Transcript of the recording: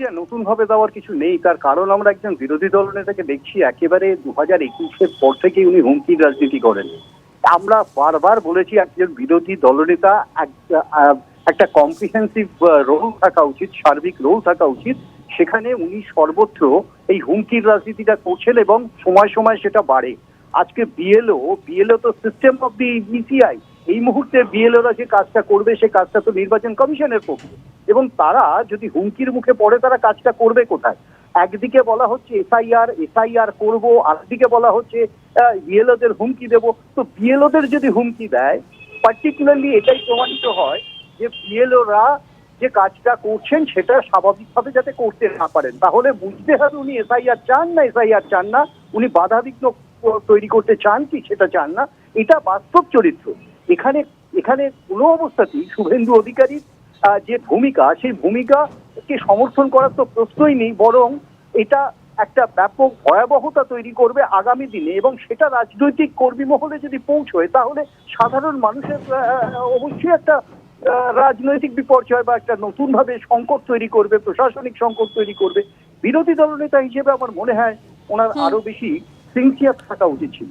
প্রতিক্রিয়া নতুন ভাবে দেওয়ার কিছু নেই, তার কারণ আমরা একজন বিরোধী দল নেতাকে দেখছি একেবারে দু হাজার একুশের পর থেকে উনি হুমকির রাজনীতি করেন। আমরা বারবার বলেছি একজন বিরোধী দলনেতা এক- একটা কম্প্রিহেন্সিভ রোল থাকা উচিত, সার্বিক রোল থাকা উচিত। সেখানে উনি সর্বত্র এই হুমকির রাজনীতিটা করছেন এবং সময় সময় সেটা বাড়ে। আজকে বিএলও বিএলও তো সিস্টেম অফ দি ইসিআই এই মুহূর্তে বিএলওরা যে কাজটা করবে, সে কাজটা তো নির্বাচন কমিশনের পক্ষে। এবং তারা যদি হুমকির মুখে পড়ে, তারা কাজটা করবে কোথায়? একদিকে বলা হচ্ছে এসআইআর এসআইআর করব, আরেকদিকে বলা হচ্ছে বিএলওদের হুমকি দেব। তো বিএলওদের যদি হুমকি দেয় পার্টিকুলারলি এটাই প্রমাণিত হয় যে বিএলওরা যে কাজটা করছেন, সেটা স্বাভাবিকভাবে যাতে করতে না পারেন। তাহলে বুঝতে হবে উনি এসআইআর চান না এসআইআর চান না। উনি বাধাবিঘ্ন তৈরি করতে চান কি, সেটা চান না। এটা বাস্তব চরিত্র। এখানে এখানে কোনো অবস্থাতেই শুভেন্দু অধিকারীর যে ভূমিকা সেই ভূমিকাকে সমর্থন করার তো প্রশ্নই নেই বরং এটা একটা ব্যাপক ভয়াবহতা তৈরি করবে আগামী দিনে এবং সেটা রাজনৈতিক কর্মী মহলে যদি পৌঁছয় তাহলে সাধারণ মানুষের অবশ্যই একটা রাজনৈতিক বিপর্যয় বা একটা নতুন ভাবে সংকট তৈরি করবে প্রশাসনিক সংকট তৈরি করবে। বিরোধী দলনেতা হিসেবে আমার মনে হয় ওনার আরও বেশি সিনসিয়ার থাকা উচিত ছিল।